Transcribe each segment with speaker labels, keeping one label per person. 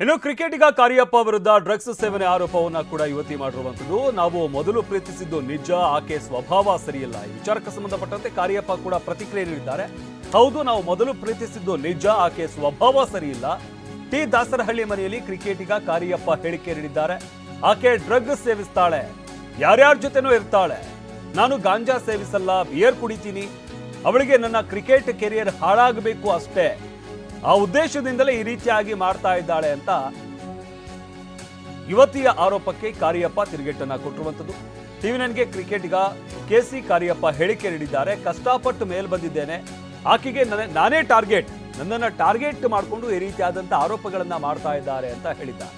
Speaker 1: ಇನ್ನು ಕ್ರಿಕೆಟಿಗ ಕಾರ್ಯಪ್ಪ ವಿರುದ್ಧ ಡ್ರಗ್ಸ್ ಸೇವನೆ ಆರೋಪವನ್ನು ಕೂಡ ಯುವತಿ ಮಾಡಿರುವಂತದ್ದು ನಾವು ಮೊದಲು ಪ್ರೀತಿಸಿದ್ದು ನಿಜ, ಆಕೆ ಸ್ವಭಾವ ಸರಿಯಿಲ್ಲ. ಈ ವಿಚಾರಕ್ಕೆ ಸಂಬಂಧಪಟ್ಟಂತೆ ಕಾರ್ಯಪ್ಪ ಕೂಡ ಪ್ರತಿಕ್ರಿಯೆ ನೀಡಿದ್ದಾರೆ. ಹೌದು, ನಾವು ಮೊದಲು ಪ್ರೀತಿಸಿದ್ದು ನಿಜ, ಆಕೆ ಸ್ವಭಾವ ಸರಿಯಿಲ್ಲ. ಟಿ. ದಾಸರಹಳ್ಳಿ ಮನೆಯಲ್ಲಿ ಕ್ರಿಕೆಟಿಗ ಕಾರ್ಯಪ್ಪ ಹೇಳಿಕೆ ನೀಡಿದ್ದಾರೆ. ಆಕೆ ಡ್ರಗ್ ಸೇವಿಸ್ತಾಳೆ. ಯಾರ್ಯಾರ ಜೊತೆನೂ ಇರ್ತಾಳೆ. ನಾನು ಗಾಂಜಾ ಸೇವಿಸಲ್ಲ, ಬಿಯರ್ ಕುಡಿತೀನಿ. ಅವಳಿಗೆ ನನ್ನ ಕ್ರಿಕೆಟ್ ಕೆರಿಯರ್ ಹಾಳಾಗಬೇಕು ಅಷ್ಟೇ. ಆ ಉದ್ದೇಶದಿಂದಲೇ ಈ ರೀತಿಯಾಗಿ ಮಾಡ್ತಾ ಇದ್ದಾಳೆ ಅಂತ ಯುವತಿಯ ಆರೋಪಕ್ಕೆ ಕಾರಿಯಪ್ಪ ತಿರುಗೇಟನ್ನ ಕೊಟ್ಟಿರುವಂಥದ್ದು. ಟಿವಿ ನನ್ಗೆ ಕ್ರಿಕೆಟ್ಗ ಕೆ ಸಿ ಕಾರಿಯಪ್ಪ ಹೇಳಿಕೆ ನೀಡಿದ್ದಾರೆ. ಕಷ್ಟಪಟ್ಟು ಮೇಲ್ ಬಂದಿದ್ದೇನೆ. ಆಕೆಗೆ ನಾನೇ ಟಾರ್ಗೆಟ್. ನನ್ನನ್ನು ಟಾರ್ಗೆಟ್ ಮಾಡಿಕೊಂಡು ಈ ರೀತಿಯಾದಂಥ ಆರೋಪಗಳನ್ನ ಮಾಡ್ತಾ ಇದ್ದಾರೆ ಅಂತ ಹೇಳಿದ್ದಾರೆ.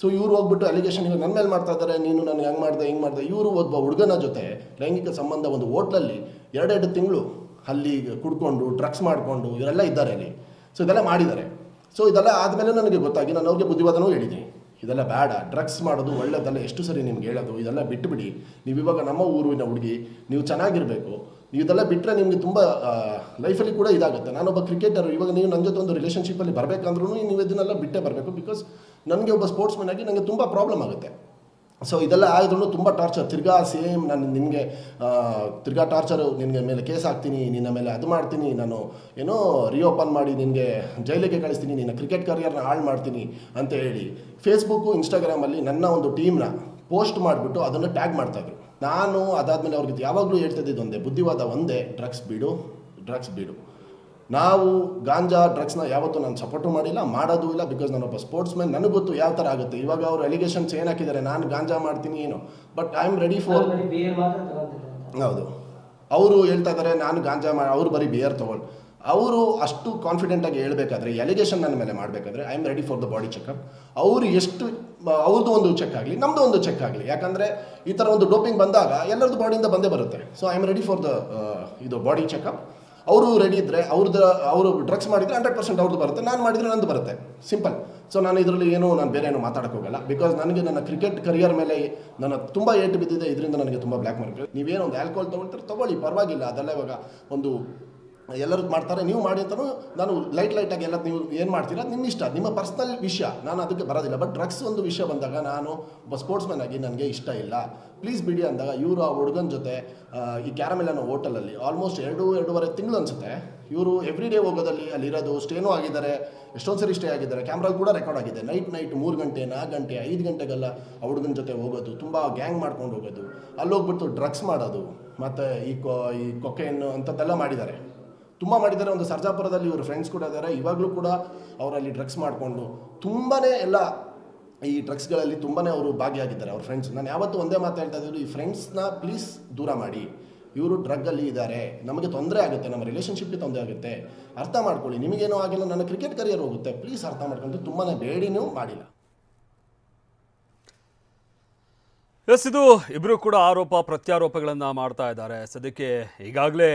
Speaker 2: ಸೊ ಇವರು ಹೋಗ್ಬಿಟ್ಟು ಅಲಿಗೇಷನ್ ಈಗ ನನ್ನ ಮೇಲೆ ಮಾಡ್ತಾ ಇದ್ದಾರೆ, ನೀನು ನನಗೆ ಹೆಂಗ್ ಮಾಡ್ದೆ, ಹಿಂಗೆ ಮಾಡ್ದೆ, ಇವರು ಒಬ್ಬ ಹುಡುಗನ ಜೊತೆ ಲೈಂಗಿಕ ಸಂಬಂಧ ಒಂದು ಹೋಟ್ಲಲ್ಲಿ ಎರಡೆರಡು ತಿಂಗಳು ಅಲ್ಲಿ ಕುಡ್ಕೊಂಡು ಡ್ರಗ್ಸ್ ಮಾಡಿಕೊಂಡು, ಇವರೆಲ್ಲ ಇದ್ದಾರೆ ಅಲ್ಲಿ. ಸೊ ಇದೆಲ್ಲ ಮಾಡಿದ್ದಾರೆ. ಸೊ ಇದೆಲ್ಲ ಆದಮೇಲೆ ನನಗೆ ಗೊತ್ತಾಗಿ ನಾನು ಅವ್ರಿಗೆ ಬುದ್ಧಿವಾದನೂ ಹೇಳಿದ್ದೀನಿ ಇದೆಲ್ಲ ಬೇಡ ಡ್ರಗ್ಸ್ ಮಾಡೋದು ಒಳ್ಳೆದಲ್ಲ, ಎಷ್ಟು ಸರಿ ನಿಮ್ಗೆ ಹೇಳೋದು, ಇದೆಲ್ಲ ಬಿಟ್ಟುಬಿಡಿ ನೀವು ಇವಾಗ ನಮ್ಮ ಊರಿನ ಹುಡುಗಿ, ನೀವು ಚೆನ್ನಾಗಿರಬೇಕು. ನೀವು ಇದೆಲ್ಲ ಬಿಟ್ಟರೆ ನಿಮಗೆ ತುಂಬ ಲೈಫಲ್ಲಿ ಕೂಡ ಇದಾಗುತ್ತೆ. ನಾನೊಬ್ಬ ಕ್ರಿಕೆಟರ್ ಇವಾಗ ನೀವು ನನ್ನ ಜೊತೆ ಒಂದು ರಿಲೇಷನ್ಶಿಪ್ಪಲ್ಲಿ ಬರಬೇಕಂದ್ರೂ ನೀವು ಇದನ್ನೆಲ್ಲ ಬಿಟ್ಟೇ ಬರಬೇಕು ಬಿಕಾಸ್ ನನಗೆ ಒಬ್ಬ ಸ್ಪೋರ್ಟ್ಸ್ಮನ್ ಆಗಿ ನನಗೆ ತುಂಬ ಪ್ರಾಬ್ಲಮ್ ಆಗುತ್ತೆ. ಸೊ ಇದೆಲ್ಲ ಆದ್ರೂ ತುಂಬ ಟಾರ್ಚರ್ ತಿರ್ಗಾ ಸೇಮ್ ನಾನು ನಿನಗೆ ತಿರ್ಗಾ ಟಾರ್ಚರು ನಿನಗೆ ಮೇಲೆ ಕೇಸ್ ಹಾಕ್ತೀನಿ, ನಿನ್ನ ಮೇಲೆ ಅದು ಮಾಡ್ತೀನಿ, ನಾನು ಏನೋ ರಿಓಪನ್ ಮಾಡಿ ನಿನಗೆ ಜೈಲಿಗೆ ಕಳಿಸ್ತೀನಿ, ನಿನ್ನ ಕ್ರಿಕೆಟ್ ಕರಿಯರ್ನ ಹಾಳು ಮಾಡ್ತೀನಿ ಅಂತ ಹೇಳಿ ಫೇಸ್ಬುಕ್ಕು ಇನ್ಸ್ಟಾಗ್ರಾಮಲ್ಲಿ ನನ್ನ ಒಂದು ಟೀಮ್ನ ಪೋಸ್ಟ್ ಮಾಡಿಬಿಟ್ಟು ಅದನ್ನು ಟ್ಯಾಗ್ ಮಾಡ್ತಾಯಿದ್ರು ನಾನು ಅದಾದಮೇಲೆ ಅವ್ರಿಗೆ ಯಾವಾಗಲೂ ಹೇಳ್ತಿದ್ದಿದ್ದು ಒಂದೇ, ಬುದ್ಧಿವಾದ ಒಂದೇ ಡ್ರಗ್ಸ್ ಬಿಡು ಡ್ರಗ್ಸ್ ಬಿಡು. ನಾವು ಗಾಂಜಾ ಡ್ರಗ್ಸ್ನ ಯಾವತ್ತೂ ನಾನು ಸಪೋರ್ಟು ಮಾಡಿಲ್ಲ ಮಾಡೋದು ಇಲ್ಲ ಬಿಕಾಸ್ ನಾನೊಬ್ಬ ಸ್ಪೋರ್ಟ್ಸ್ ಮ್ಯಾನ್ ನನಗೆ ಗೊತ್ತು ಯಾವ ಥರ ಆಗುತ್ತೆ. ಇವಾಗ ಅವರು ಅಲಿಗೇಷನ್ಸ್ ಏನು ಹಾಕಿದ್ದಾರೆ ನಾನು ಗಾಂಜಾ ಮಾಡ್ತೀನಿ ಏನು. But I am ready for. ಹೌದು. ಅವರು ಹೇಳ್ತಾ ಇದ್ದಾರೆ ನಾನು ಗಾಂಜಾ ಮಾಡಿ ಅವ್ರು ಬರೀ ಬಿಯರ್ ತೊಗೊಂಡು ಅವರು ಅಷ್ಟು ಕಾನ್ಫಿಡೆಂಟಾಗಿ ಹೇಳಬೇಕಾದ್ರೆ ಎಲಿಗೇಷನ್ ನನ್ನ ಮೇಲೆ ಮಾಡಬೇಕಾದ್ರೆ I am ready for the body checkup ಅವರು ಎಷ್ಟು ಅವ್ರದ್ದು ಒಂದು ಚೆಕ್ ಆಗಲಿ ನಮ್ಮದು ಒಂದು ಚೆಕ್ ಆಗಲಿ. ಯಾಕಂದರೆ ಈ ಥರ ಒಂದು ಡೋಪಿಂಗ್ ಬಂದಾಗ ಎಲ್ಲರದ್ದು ಬಾಡಿಯಿಂದ ಬಂದೇ ಬರುತ್ತೆ. So I am ready for the ಇದು ಬಾಡಿ ಚೆಕಪ್ ಅವರು ರೆಡಿ ಇದ್ದರೆ ಅವ್ರದ್ದು ಅವರು ಡ್ರಗ್ಸ್ ಮಾಡಿದರೆ ಹಂಡ್ರೆಡ್ ಪರ್ಸೆಂಟ್ ಅವ್ರದ್ದು ಬರುತ್ತೆ. ನಾನು ಮಾಡಿದರೆ ನಂದು ಬರುತ್ತೆ. ಸಿಂಪಲ್ ಸೊ ನಾನು ಇದರಲ್ಲಿ ಏನು, ನಾನು ಬೇರೆ ಏನು ಮಾತಾಡಕ್ಕೆ ಹೋಗಲ್ಲ. ಬಿಕಾಸ್ ನನಗೆ ನನ್ನ ಕ್ರಿಕೆಟ್ ಕರಿಯರ್ ಮೇಲೆ ನನ್ನ ತುಂಬ ಏಟು ಬಿದ್ದಿದೆ. ಇದರಿಂದ ನನಗೆ ತುಂಬ ಬ್ಲ್ಯಾಕ್ ಮಾರ್ಕ್ ನೀವೇನೋ ಒಂದು ಆಲ್ಕೋಹಾಲ್ ತೊಗೊಳ್ತಾರೆ ತೊಗೊಳ್ಳಿ, ಪರವಾಗಿಲ್ಲ. ಅದೆಲ್ಲ ಇವಾಗ ಒಂದು ಎಲ್ಲರೂ ಮಾಡ್ತಾರೆ, ನೀವು ಮಾಡಿ ಅಂತಲೂ ನಾನು ಲೈಟ್ ಲೈಟಾಗಿ ಎಲ್ಲ ನೀವು ಏನು ಮಾಡ್ತೀರಾ ನಿಮ್ಮ ಇಷ್ಟ, ನಿಮ್ಮ ಪರ್ಸ್ನಲ್ ವಿಷಯ. ನಾನು ಅದಕ್ಕೆ ಬರೋದಿಲ್ಲ ಬಟ್ ಡ್ರಗ್ಸ್ ಒಂದು ವಿಷಯ ಬಂದಾಗ ನಾನು ಒಬ್ಬ ಸ್ಪೋರ್ಟ್ಸ್ಮನ್ ಆಗಿ ನನಗೆ ಇಷ್ಟ ಇಲ್ಲ. ಪ್ಲೀಸ್ ಬಿಡಿ ಅಂದಾಗ ಇವರು ಆ ಹುಡುಗನ ಜೊತೆ ಈ ಕ್ಯಾರಮೆಲ್ ಅನ್ನೋ ಹೋಟೆಲಲ್ಲಿ ಆಲ್ಮೋಸ್ಟ್ ಎರಡು, ಎರಡೂವರೆ ತಿಂಗಳು ಅನಿಸುತ್ತೆ. ಇವರು ಎವ್ರಿ ಡೇ ಹೋಗೋದಲ್ಲಿ ಅಲ್ಲಿರೋದು ಸ್ಟೇನೂ ಆಗಿದ್ದಾರೆ, ಎಷ್ಟೊಂದು ಸರಿ ಸ್ಟೇ ಆಗಿದ್ದಾರೆ ಕ್ಯಾಮ್ರಾ ಕೂಡ ರೆಕಾರ್ಡ್ ಆಗಿದೆ. ನೈಟ್ ನೈಟ್ ಮೂರು ಗಂಟೆ, ನಾಲ್ಕು ಗಂಟೆ, ಐದು ಗಂಟೆಗೆಲ್ಲ ಆ ಹುಡುಗನ ಜೊತೆ ಹೋಗೋದು, ತುಂಬ ಗ್ಯಾಂಗ್ ಮಾಡ್ಕೊಂಡು ಹೋಗೋದು. ಅಲ್ಲಿ ಹೋಗ್ಬಿಟ್ಟು ಡ್ರಗ್ಸ್ ಮಾಡೋದು, ಮತ್ತು ಈ ಕೊ, ಈ ಕೊಕೆಯನ್ನು ಅಂಥದ್ದೆಲ್ಲ ಮಾಡಿದ್ದಾರೆ. ತುಂಬ ಮಾಡಿದ್ದಾರೆ. ಒಂದು ಸರ್ಜಾಪುರದಲ್ಲಿ ಇವರು ಫ್ರೆಂಡ್ಸ್ ಕೂಡ ಇದ್ದಾರೆ ಇವಾಗಲೂ ಕೂಡ ಅವರಲ್ಲಿ ಡ್ರಗ್ಸ್ ಮಾಡಿಕೊಂಡು ತುಂಬಾ ಎಲ್ಲ ಈ ಡ್ರಗ್ಸ್ಗಳಲ್ಲಿ ತುಂಬಾ ಅವರು ಭಾಗಿಯಾಗಿದ್ದಾರೆ ಅವ್ರ ಫ್ರೆಂಡ್ಸ್ ನಾನು ಯಾವತ್ತೂ ಒಂದೇ ಮಾತು ಹೇಳ್ತಾ ಇದ್ದೀನಿ ಈ ಫ್ರೆಂಡ್ಸ್ನ ಪ್ಲೀಸ್ ದೂರ ಮಾಡಿ. ಇವರು ಡ್ರಗ್ಗಲ್ಲಿ ಇದ್ದಾರೆ ನಮಗೆ ತೊಂದರೆ ಆಗುತ್ತೆ. ನಮ್ಮ ರಿಲೇಷನ್ಶಿಪ್ಗೆ ತೊಂದರೆ ಆಗುತ್ತೆ. ಅರ್ಥ ಮಾಡ್ಕೊಳ್ಳಿ. ನಿಮಗೇನೋ ಆಗಿಲ್ಲ. ನನ್ನ ಕ್ರಿಕೆಟ್ ಕರಿಯರ್ ಹೋಗುತ್ತೆ. ಪ್ಲೀಸ್ ಅರ್ಥ ಮಾಡ್ಕೊಂಡು ತುಂಬಾ ಬೇಡಿನೂ ಮಾಡಿಲ್ಲ.
Speaker 1: ಎಸ್ ಇದು ಇಬ್ಬರು ಕೂಡ ಆರೋಪ, ಪ್ರತ್ಯಾರೋಪಗಳನ್ನು ಮಾಡ್ತಾ ಇದ್ದಾರೆ. ಸದ್ಯಕ್ಕೆ ಈಗಾಗಲೇ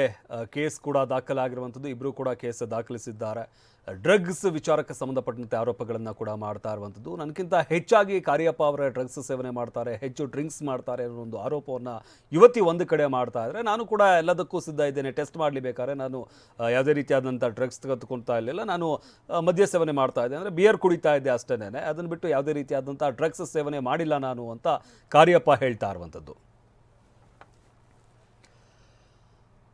Speaker 1: ಕೇಸ್ ಕೂಡ ದಾಖಲಾಗಿರುವಂಥದ್ದು. ಇಬ್ಬರು ಕೂಡ ಕೇಸ್ ದಾಖಲಿಸಿದ್ದಾರೆ. ಡ್ರಗ್ಸ್ ವಿಚಾರಕ್ಕೆ ಸಂಬಂಧಪಟ್ಟಂತೆ ಆರೋಪಗಳನ್ನು ಕೂಡ ಮಾಡ್ತಾ ಇರುವಂಥದ್ದು. ನನಗಿಂತ ಹೆಚ್ಚಾಗಿ ಕಾರ್ಯಪ್ಪ ಅವರ ಡ್ರಗ್ಸ್ ಸೇವನೆ ಮಾಡ್ತಾರೆ, ಹೆಚ್ಚು ಡ್ರಿಂಕ್ಸ್ ಮಾಡ್ತಾರೆ ಅನ್ನೋ ಒಂದು ಆರೋಪವನ್ನು ಯುವತಿ ಒಂದು ಕಡೆ ಮಾಡ್ತಾ ಇದ್ದರೆ. ನಾನು ಕೂಡ ಎಲ್ಲದಕ್ಕೂ ಸಿದ್ಧ ಇದ್ದೇನೆ. ಟೆಸ್ಟ್ ಮಾಡಲಿಬೇಕಾದ್ರೆ ನಾನು ಯಾವುದೇ ರೀತಿಯಾದಂಥ ಡ್ರಗ್ಸ್ ತೆಗೆದುಕೊಳ್ತಾ ಇರಲಿಲ್ಲ. ನಾನು ಮದ್ಯ ಸೇವನೆ ಮಾಡ್ತಾ ಇದ್ದೆ. ಅಂದರೆ ಬಿಯರ್ ಕುಡಿತಾ ಇದ್ದೆ ಅಷ್ಟೇನೆ ಅದನ್ನು ಬಿಟ್ಟು ಯಾವುದೇ ರೀತಿಯಾದಂಥ ಡ್ರಗ್ಸ್ ಸೇವನೆ ಮಾಡಿಲ್ಲ ನಾನು ಅಂತ ಕಾರ್ಯಪ್ಪ ಹೇಳ್ತಾ ಇರುವಂಥದ್ದು.